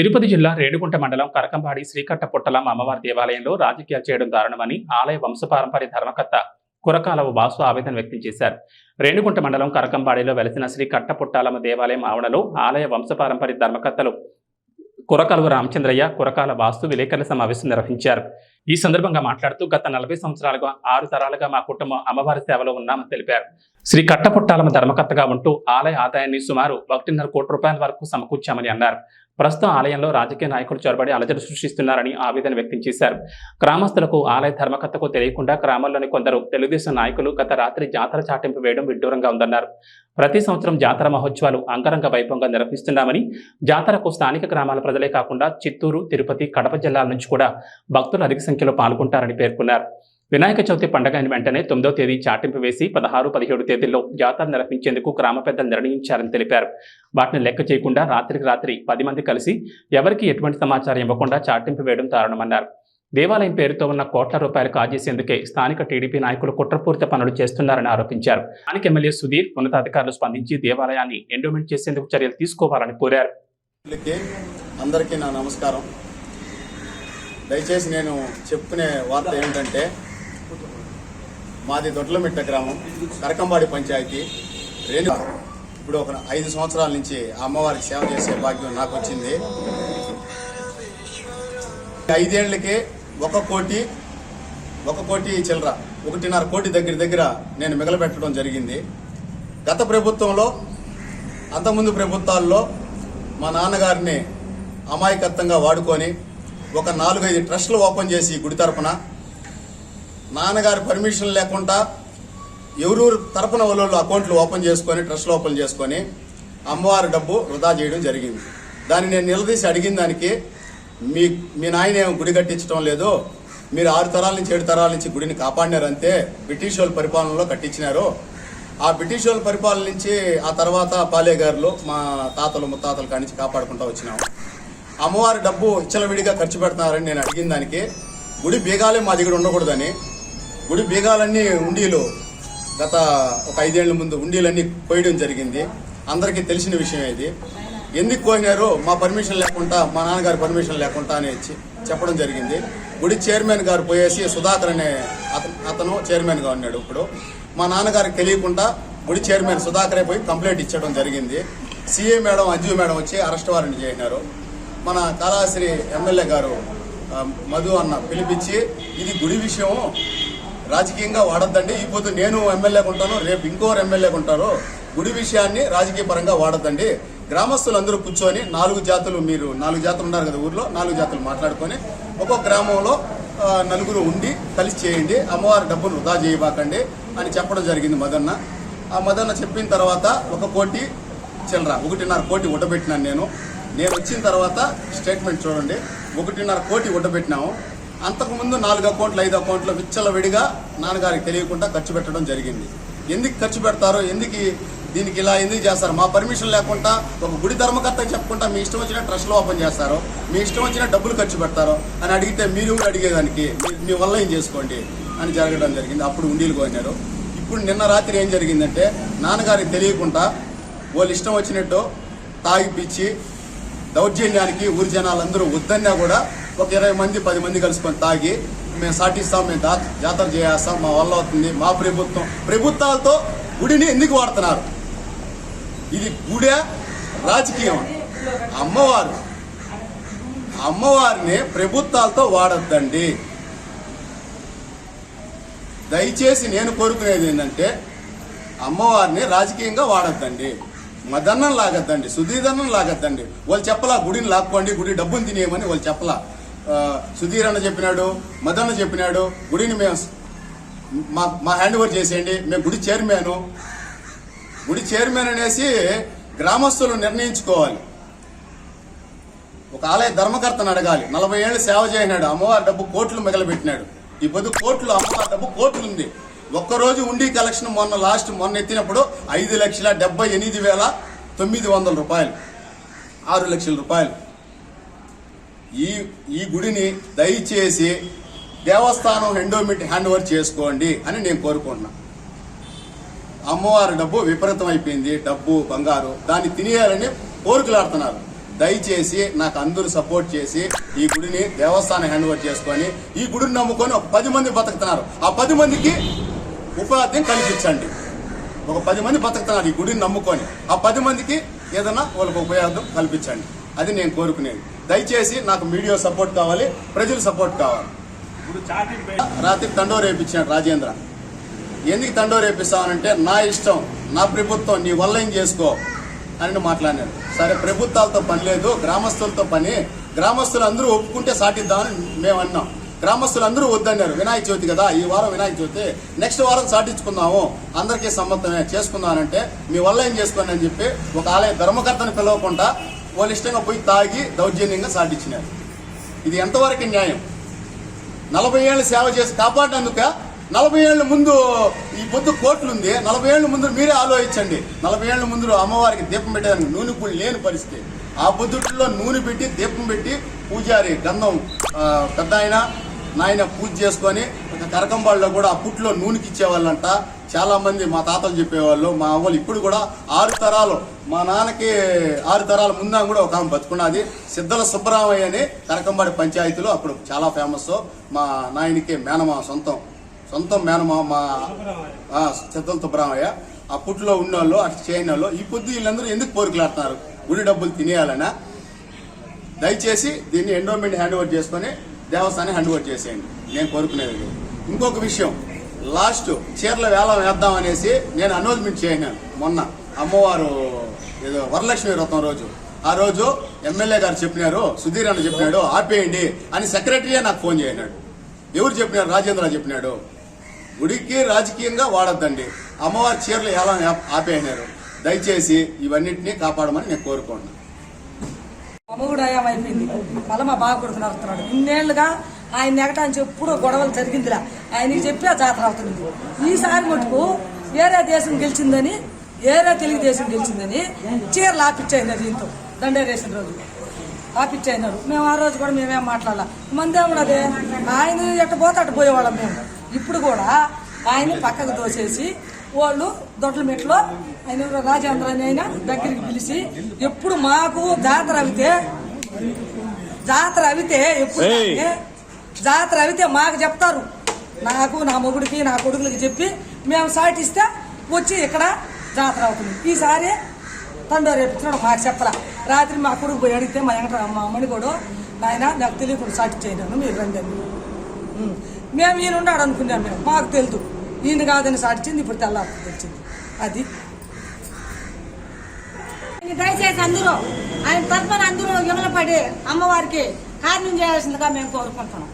తిరుపతి జిల్లా రేణుగుంట మండలం కరకంపాడి శ్రీకట్ట పుట్టలం అమ్మవారి దేవాలయంలో రాజకీయాలు చేయడం దారుణమని ఆలయ వంశపారంపర్య ధర్మకర్త కురకాలవ వాసు ఆవేదన వ్యక్తం చేశారు. రేణుగుంట మండలం కరకంపాడిలో వెలసిన శ్రీ కట్ట పుట్టాలమ్మ దేవాలయం ఆవరణలో ఆలయ వంశపారంపర్య ధర్మకర్తలు కురకాలువ రామచంద్రయ్య కురకాల వాస్తు విలేకరుల సమావేశం నిర్వహించారు. ఈ సందర్భంగా మాట్లాడుతూ గత నలభై సంవత్సరాలుగా ఆరు తరాలుగా మా కుటుంబం అమ్మవారి సేవలో ఉన్నామని తెలిపారు. శ్రీ కట్టపుట్టాలమ్మ ధర్మకర్తగా ఉంటూ ఆలయ ఆదాయాన్ని సుమారు ఒకటిన్నర కోటి రూపాయల వరకు సమకూర్చామని అన్నారు. ప్రస్తుతం ఆలయంలో రాజకీయ నాయకులు చొరబడి అలజడి సృష్టిస్తున్నారని ఆవేదన వ్యక్తం చేశారు. గ్రామస్తులకు ఆలయ ధర్మకర్తకు తెలియకుండా గ్రామాల్లోని కొందరు తెలుగుదేశం నాయకులు గత రాత్రి జాతర చాటింపు వేయడం విడ్డూరంగా ఉందన్నారు. ప్రతి సంవత్సరం జాతర మహోత్సవాలు అంగరంగ వైభవంగా నిర్వహిస్తున్నామని జాతరకు స్థానిక గ్రామాల ప్రజలే కాకుండా చిత్తూరు తిరుపతి కడప జిల్లాల నుంచి కూడా భక్తులు అధిక సంఖ్యలో పాల్గొంటారని పేర్కొన్నారు. వినాయక చవితి పండుగ అయిన వెంటనే తొమ్మిదో తేదీ చాటింపు వేసి పదహారు పదిహేడు తేదీల్లో జాతర నిర్వహించేందుకు గ్రామ పెద్దలు నిర్ణయించారని తెలిపారు. వాటిని లెక్క చేయకుండా రాత్రికి రాత్రి పది మంది కలిసి ఎవరికి ఎటువంటి సమాచారం ఇవ్వకుండా చాటింపు వేయడం దారుణమన్నారు. దేవాలయం పేరుతో ఉన్న కోట్ల రూపాయలు కాజేసేందుకే స్థానిక టీడీపీ నాయకులు కుట్రపూరిత పనులు చేస్తున్నారని ఆరోపించారు. స్థానిక ఎమ్మెల్యే సుధీర్ ఉన్నతాధికారులు స్పందించి దేవాలయాన్ని ఎండోమెంట్ చేసేందుకు చర్యలు తీసుకోవాలని కోరారు. అందరికీ నా నమస్కారం. దయచేసి నేను చెప్పుకునే వార్త ఏమిటంటే మాది దొడ్లమిట్ట గ్రామం కరకంబాడి పంచాయతీ. రేణు ఇప్పుడు ఒక ఐదు సంవత్సరాల నుంచి ఆ అమ్మవారికి సేవ చేసే భాగ్యం నాకు వచ్చింది. ఐదేళ్ళకే ఒక కోటి ఒక కోటి చిల్లర ఒకటిన్నర కోటి దగ్గర దగ్గర నేను మిగలబెట్టడం జరిగింది. గత ప్రభుత్వంలో అంతకుముందు ప్రభుత్వాల్లో మా నాన్నగారిని అమాయకత్వంగా వాడుకొని ఒక నాలుగైదు ట్రస్టులు ఓపెన్ చేసి గుడి తరపున నాన్నగారి పర్మిషన్ లేకుండా ఎవరూరు తరపున వాళ్ళు అకౌంట్లు ఓపెన్ చేసుకొని ట్రస్ట్లు ఓపెన్ చేసుకొని అమ్మవారి డబ్బు వృధా చేయడం జరిగింది. దాన్ని నేను నిలదీసి అడిగిన దానికి మీ మీ నాయన ఏం గుడి కట్టించడం లేదు మీరు ఆరు తరాల నుంచి ఏడు తరాల నుంచి గుడిని కాపాడినారంతే బ్రిటిష్ వాళ్ళ పరిపాలనలో కట్టించినారు ఆ బ్రిటిష్ వాళ్ళ పరిపాలన నుంచి ఆ తర్వాత పాలేగారులు మా తాతలు ముత్తాతలు కానించి నుంచి కాపాడుకుంటూ వచ్చినాము అమ్మవారి డబ్బు విడిగా ఖర్చు పెడుతున్నారని నేను అడిగిన దానికి గుడి బీగాలే మా దగ్గర ఉండకూడదని గుడి బీగాలన్నీ ఉండీలు. గత ఒక ఐదేళ్ళ ముందు ఉండీలన్నీ కోయడం జరిగింది. అందరికీ తెలిసిన విషయం ఇది. ఎందుకు కోయినారు మా పర్మిషన్ లేకుండా మా నాన్నగారి పర్మిషన్ లేకుండా అని చెప్పడం జరిగింది. గుడి చైర్మన్ గారు పోయేసి సుధాకర్ అనే అతను చైర్మన్గా ఉన్నాడు ఇప్పుడు. మా నాన్నగారికి తెలియకుండా గుడి చైర్మన్ సుధాకరే పోయి కంప్లైంట్ ఇచ్చడం జరిగింది. సీఏ మేడం అంజు మేడం వచ్చి అరెస్ట్ వారెంట్ చేసినారు. మన కాళాశ్రీ ఎమ్మెల్యే గారు మధు అన్న పిలిపించి ఇది గుడి విషయం రాజకీయంగా వాడద్దండి. ఈ పొద్దు నేను ఎమ్మెల్యేగా ఉంటాను రేపు ఇంకోరు ఎమ్మెల్యేగా ఉంటారు. గుడి విషయాన్ని రాజకీయ పరంగా వాడద్దండి. గ్రామస్తులందరూ కూర్చొని నాలుగు జాతులు మీరు నాలుగు జాతులు ఉన్నారు కదా ఊర్లో నాలుగు జాతులు మాట్లాడుకొని ఒక్కొక్క గ్రామంలో నలుగురు ఉండి కలిసి చేయండి అమ్మవారి డబ్బును వృధా చేయబాకండి అని చెప్పడం జరిగింది మదన్న. ఆ మదన్న చెప్పిన తర్వాత ఒక కోటి చిల్లర ఒకటిన్నర కోటి ఉడబెట్టినాను నేను. నేను వచ్చిన తర్వాత స్టేట్మెంట్ చూడండి. ఒకటిన్నర కోటి ఉడబెట్టినాము అంతకుముందు నాలుగు అకౌంట్లు ఐదు అకౌంట్లు విచ్చలవిడిగా నాన్నగారికి తెలియకుండా ఖర్చు పెట్టడం జరిగింది. ఎందుకు ఖర్చు పెడతారో ఎందుకు దీనికి ఇలా ఎందుకు చేస్తారు? మా పర్మిషన్ లేకుండా ఒక గుడి ధర్మకర్త చెప్పుకుంటా మీ ఇష్టం వచ్చిన ట్రస్ట్లో ఓపెన్ చేస్తారు మీ ఇష్టం వచ్చిన డబ్బులు ఖర్చు పెడతారు అని అడిగితే మీరు కూడా అడిగేదానికి మీ- మీ వల్ల ఏం చేసుకోండి అని జరగడం జరిగింది. అప్పుడు ఉండీలు పోయినారు ఇప్పుడు నిన్న రాత్రి ఏం జరిగిందంటే నాన్నగారికి తెలియకుండా వాళ్ళు ఇష్టం వచ్చినట్టు తాగిపిచ్చి దౌర్జన్యానికి ఊరి జనాలందరూ వద్దన్నా కూడా ఒక ఇరవై మంది పది మంది కలుసుకొని తాగి మేము సాటిస్తాం మేము దా జాతర చేస్తాం మా వల్ల అవుతుంది మా ప్రభుత్వం ప్రభుత్వాలతో గుడిని ఎందుకు వాడుతున్నారు? ఇది గుడే రాజకీయం. అమ్మవారు అమ్మవారిని ప్రభుత్వాలతో వాడొద్దండి. దయచేసి నేను కోరుకునేది ఏంటంటే అమ్మవారిని రాజకీయంగా వాడొద్దండి. మదన్నం లాగద్దండి సుదీదన్నం లాగద్దండి. వాళ్ళు చెప్పలా గుడిని లాక్కోండి గుడి డబ్బుని తినేయమని వాళ్ళు చెప్పలా. సుధీర్ అన్న చెప్పినాడు మదన్న చెప్పినాడు గుడిని మేము మా మా హ్యాండ్ ఓవర్ చేసేయండి మేము గుడి చైర్మన్ గుడి చైర్మన్ అనేసి గ్రామస్తులు నిర్ణయించుకోవాలి. ఒక ఆలయ ధర్మకర్తను అడగాలి. నలభై ఏళ్ళు సేవ చేయనాడు అమ్మవారి డబ్బు కోట్లు మిగలబెట్టినాడు. ఈ పొద్దు కోట్లు అమ్మవారి డబ్బు కోట్లు ఉంది ఒక్కరోజు ఉండి కలెక్షన్ మొన్న లాస్ట్ మొన్న ఎత్తినప్పుడు ఐదు లక్షల డెబ్బై ఎనిమిది వేల తొమ్మిది వందల రూపాయలు ఆరు లక్షల రూపాయలు. ఈ ఈ గుడిని దయచేసి దేవస్థానం ఎండోమెంట్ హ్యాండ్ ఓవర్ చేసుకోండి అని నేను కోరుకుంటున్నా. అమ్మవారి డబ్బు విపరీతం అయిపోయింది డబ్బు బంగారు దాన్ని తినేయాలని కోరుకులాడుతున్నారు దయచేసి నాకు అందరూ సపోర్ట్ చేసి ఈ గుడిని దేవస్థానం హ్యాండ్ ఓవర్ చేసుకొని ఈ గుడిని నమ్ముకొని ఒక పది మంది బతుకుతున్నారు. ఆ పది మందికి ఉపాధిని కల్పించండి. ఒక పది మంది బతుకుతున్నారు ఈ గుడిని నమ్ముకొని. ఆ పది మందికి ఏదైనా వాళ్ళకు ఉపయోగం కల్పించండి. అది నేను కోరుకునేది. దయచేసి నాకు మీడియా సపోర్ట్ కావాలి ప్రజల సపోర్ట్ కావాలి. రాత్రి తండోరు వేయించాడు రాజేంద్ర. ఎందుకు తండోరు వేపిస్తామనంటే నా ఇష్టం నా ప్రభుత్వం నీ వల్ల ఏం చేసుకో అని మాట్లాడినాడు. సరే ప్రభుత్వాలతో పని లేదు గ్రామస్తులతో పని గ్రామస్తులు అందరూ ఒప్పుకుంటే సాటిద్దామని మేము అన్నాం. గ్రామస్తులు అందరూ వద్దన్నారు వినాయక చవితి కదా ఈ వారం వినాయక చవితి నెక్స్ట్ వారం సాటించుకుందాము అందరికీ సమ్మతమే చేసుకుందామనంటే మీ వల్ల ఏం చేసుకోండి అని చెప్పి ఒక ఆలయ ధర్మకర్తను పిలవకుండా వాళ్ళు ఇష్టంగా పోయి తాగి దౌర్జన్యంగా సాటించినారు ఇది ఎంతవరకు న్యాయం? నలభై ఏళ్ళు సేవ చేసి కాపాడినందుక నలభై ఏళ్ళ ముందు ఈ పొద్దు కోట్లు ఉంది నలభై ఏళ్ళ ముందు మీరే ఆలోచించండి. నలభై ఏళ్ళ ముందు అమ్మవారికి దీపం పెట్టేదానికి నూనె పూలు లేని పరిస్థితి. ఆ పొద్దుట్లో నూనె పెట్టి దీపం పెట్టి పూజారి గంధం పెద్ద ఆయన నాయన పూజ చేసుకొని కరకంబాళ్ళలో కూడా ఆ పుట్లో నూనెకి ఇచ్చేవాళ్ళంట. చాలా మంది మా తాతలు చెప్పేవాళ్ళు మా అవ్వలు ఇప్పుడు కూడా ఆరు తరాలు మా నాన్నకి ఆరు తరాల ముందా కూడా ఒక ఆమె బతుకున్నది. సిద్ధల సుబ్బరామయ్య అని కరకంబాడి పంచాయతీలో అప్పుడు చాలా ఫేమస్ మా నాయనకి మేనమా సొంతం సొంతం మేనమా మా సిద్ధల సుబ్బరామయ్య. ఆ పుట్లో ఉన్నోళ్ళు అటు చేయని వాళ్ళు ఈ పొద్దు వీళ్ళందరూ ఎందుకు కోరికలాడుతున్నారు గుడి డబ్బులు తినేయాలనా? దయచేసి దీన్ని ఎండోమెంట్ హ్యాండ్ ఓవర్ చేసుకొని దేవస్థానం హ్యాండ్ ఓవర్ చేసేయండి. నేను కోరుకునేది. ఇంకొక విషయం లాస్ట్ చీరల వేలం వేద్దాం అనేసి నేను అనౌన్స్మెంట్ చేయను. మొన్న అమ్మవారు ఏదో వరలక్ష్మి వ్రతం రోజు. ఆ రోజు ఎమ్మెల్యే గారు చెప్పినారు సుధీర్ అన్న చెప్పినాడు ఆపేయండి అని సెక్రటరీయే నాకు ఫోన్ చేయనాడు ఎవరు చెప్పినారు? రాజేంద్ర చెప్పినాడు. గుడికి రాజకీయంగా వాడొద్దండి. అమ్మవారి చీరలు ఎలా ఆపేయనారు దయచేసి ఇవన్నింటినీ కాపాడమని నేను కోరుకుంటున్నాను అమ్మగుడు అయ్యాం అయిపోయింది. మళ్ళీ మా బాగా కొడుకు ఇన్నేళ్ళుగా ఆయన నెగటానికి ఎప్పుడూ గొడవలు జరిగిందిలా ఆయనకి చెప్పి ఆ జాతర అవుతుంది ఈసారి మటుకు వేరే దేశం గెలిచిందని వేరే తెలుగుదేశం గెలిచిందని చీరలు ఆపిచ్చాయినారు దీంతో. దండేరేసిన రోజు. ఆపిచ్చాయినారు మేము ఆ రోజు కూడా మేమేం మాట్లాడాల. మందేముడు అదే ఆయన ఎట్ట పోతే అటు పోయేవాళ్ళం మేము. ఇప్పుడు కూడా ఆయన పక్కకు దోసేసి వాళ్ళు దొడ్ల మెట్లో ఆయన రాజేంద్ర అని ఆయన దగ్గరికి పిలిచి ఎప్పుడు మాకు జాతర అవితే జాతర అవితే ఎప్పుడు జాతర అవితే మాకు చెప్తారు. నాకు నా మొగుడికి నా కొడుకులకి చెప్పి మేము సాటిస్తే వచ్చి ఇక్కడ జాతర అవుతుంది. ఈసారి తండ్రి రేపించినాడు మాకు చెప్పరా రాత్రి మా కొడుకు పోయి అడిగితే మా వెంకట మా మణిగోడు నాయన నాకు తెలియకుండా సాటి చేయను మీరు రండి మేము ఈయన ఉన్నాడు అనుకున్నాం మేము. మాకు తెలుసు ఈయన కాదని సాటించింది ఇప్పుడు తెల్లారు తెలిసింది అది. దయచేసి అందరూ ఆయన తరఫున అందరూ పడి అమ్మవారికి కారణం చేయాల్సిందిగా మేము కోరుకుంటున్నాం.